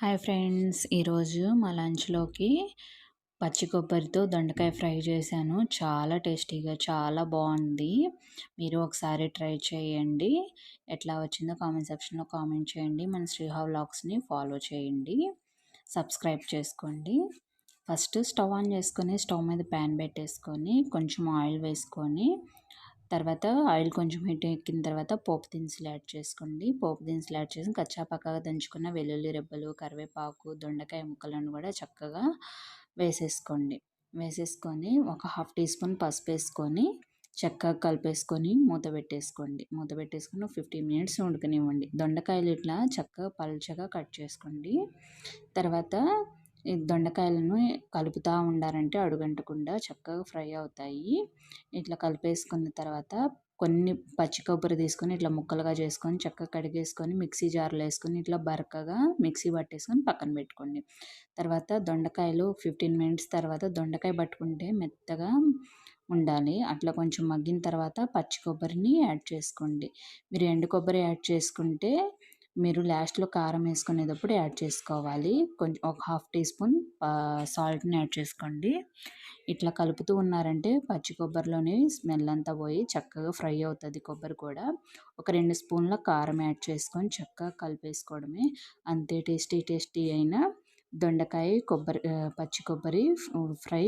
Hi friends. ఈరోజు మా లంచ్లోకి పచ్చి కొబ్బరితో దొండకాయ ఫ్రై చేశాను. చాలా టేస్టీగా చాలా బాగుంది. మీరు ఒకసారి ట్రై చేయండి. ఎట్లా వచ్చిందో కామెంట్ సెక్షన్లో కామెంట్ చేయండి. మన శ్రీహా వ్లాగ్స్ని ఫాలో చేయండి. సబ్స్క్రైబ్ చేసుకోండి. ఫస్ట్ స్టవ్ ఆన్ చేసుకొని స్టవ్ మీద ప్యాన్ పెట్టేసుకొని కొంచెం ఆయిల్ వేసుకొని తర్వాత ఆయిల్ కొంచెం హీట్ ఎక్కిన తర్వాత పోపు దినుసులు యాడ్ చేసుకోండి. పోపు దినుసులు యాడ్ చేసి కచ్చాపక్కగా దంచుకున్న వెల్లుల్లి రెబ్బలు కరివేపాకు దొండకాయ ముక్కలను కూడా చక్కగా వేసేసుకోండి. వేసేసుకొని ఒక హాఫ్ టీ స్పూన్ పసుపు వేసుకొని చక్కగా కలిపేసుకొని మూత పెట్టేసుకోండి. మూత పెట్టేసుకొని ఫిఫ్టీన్ మినిట్స్ ఉడకనివ్వండి. దొండకాయలు ఇట్లా చక్కగా పలుచగా కట్ చేసుకోండి. తర్వాత దొండకాయలను కలుపుతూ ఉండారంటే అడుగంటకుండా చక్కగా ఫ్రై అవుతాయి. ఇట్లా కలిపేసుకున్న తర్వాత కొన్ని పచ్చి కొబ్బరి తీసుకొని ఇట్లా ముక్కలుగా చేసుకొని చక్కగా కడిగేసుకొని మిక్సీ జార్లో వేసుకొని ఇట్లా బరకగా మిక్సీ పట్టేసుకొని పక్కన పెట్టుకోండి. తర్వాత దొండకాయలు ఫిఫ్టీన్ మినిట్స్ తర్వాత దొండకాయ పట్టుకుంటే మెత్తగా ఉండాలి. అట్లా కొంచెం మగ్గిన తర్వాత పచ్చి కొబ్బరిని యాడ్ చేసుకోండి. మీరు ఎండు కొబ్బరి యాడ్ చేసుకుంటే మీరు లాస్ట్లో కారం వేసుకునేటప్పుడు యాడ్ చేసుకోవాలి. కొంచెం ఒక హాఫ్ టీ స్పూన్ సాల్ట్ని యాడ్ చేసుకోండి. ఇట్లా కలుపుతూ ఉన్నారంటే పచ్చి కొబ్బరిలోని స్మెల్ అంతా పోయి చక్కగా ఫ్రై అవుతుంది కొబ్బరి కూడా. ఒక రెండు స్పూన్ల కారం యాడ్ చేసుకొని చక్కగా కలిపేసుకోవడమే. అంతే టేస్టీ టేస్టీ అయిన దొండకాయ కొబ్బరి పచ్చి కొబ్బరి ఫ్రై